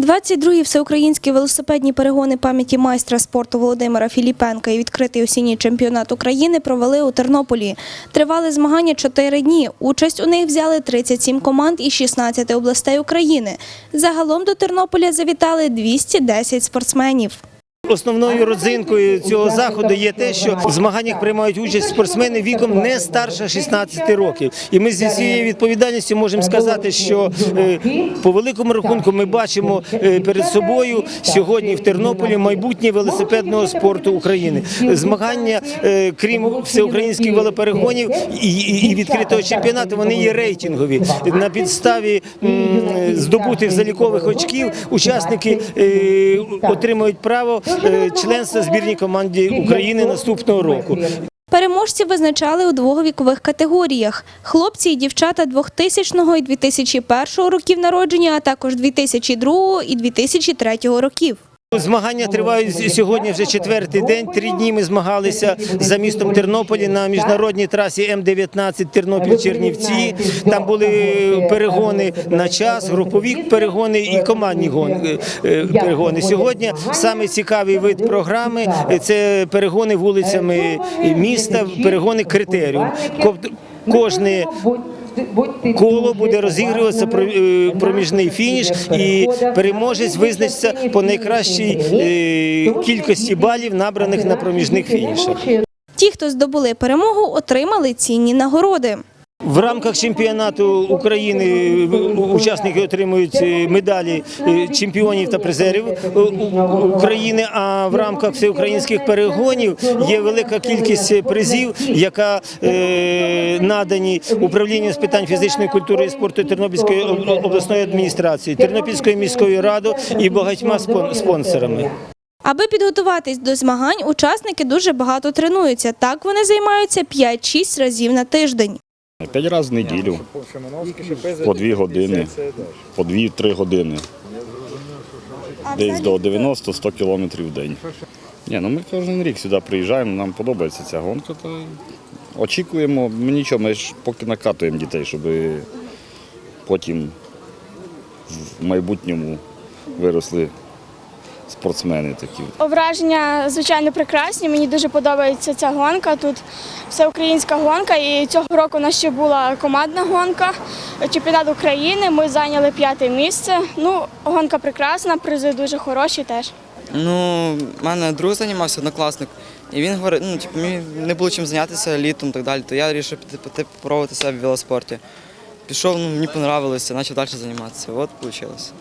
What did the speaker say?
22-й всеукраїнські велосипедні перегони пам'яті майстра спорту Володимира Філіпенка і відкритий осінній чемпіонат України провели у Тернополі. Тривали змагання 4 дні. Участь у них взяли 37 команд із 16 областей України. Загалом до Тернополя завітали 210 спортсменів. Основною родзинкою цього заходу є те, що в змаганнях приймають участь спортсмени віком не старше 16 років. І ми зі всією відповідальністю можемо сказати, що е, по великому рахунку ми бачимо е, перед собою сьогодні в Тернополі майбутнє велосипедного спорту України. Змагання, е, крім всеукраїнських велоперегонів і, відкритого чемпіонату, вони є рейтингові. На підставі здобутих залікових очків учасники отримують право членства в збірній команді України наступного року. Переможці визначали у двох вікових категоріях: хлопці і дівчата 2000 і 2001 років народження, а також 2002 і 2003 років. Змагання тривають сьогодні вже четвертий день. Три дні ми змагалися за містом Тернополі на міжнародній трасі М-19 Тернопіль-Чернівці. Там були перегони на час, групові перегони і командні е, перегони. Сьогодні саме цікавий вид програми це перегони вулицями міста, перегони критеріум. Кожне коло буде розігруватися про- е, проміжний фініш, і переможець визначиться по найкращій е, кількості балів, набраних на проміжних фінішах. Ті, хто здобули перемогу, отримали цінні нагороди. В рамках чемпіонату України е, учасники отримують е, медалі е, чемпіонів та призерів України. А в рамках всеукраїнських перегонів є велика кількість призів, яка надані управлінню з питань фізичної культури і спорту Тернопільської обласної адміністрації, Тернопільською міською радою і багатьма спон- спонсорами. Аби підготуватись до змагань, учасники дуже багато тренуються. Так вони займаються 5-6 разів на тиждень. П'ять разів в неділю, по дві години, по дві-три години. Десь до 90-100 кілометрів в день. Ні, ну ми кожен рік сюди приїжджаємо, нам подобається ця гонка. Та очікуємо, ми нічого, ми ж поки накатуємо дітей, щоб потім в майбутньому виросли спортсмени такі. Враження, звичайно, прекрасні. Мені дуже подобається ця гонка. Тут всеукраїнська гонка. І цього року у нас ще була командна гонка. Чемпіонат України. Ми зайняли п'яте місце. Ну, гонка прекрасна, призи дуже хороші теж. Ну, в мене друг займався, однокласник, і він говорить, ну, типу, мені не було чим зайнятися літом і так далі, то я вирішив піти, піти попробувати себе в велоспорті. Пішов, ну, мені понравилося, почав далі займатися. От вийшло.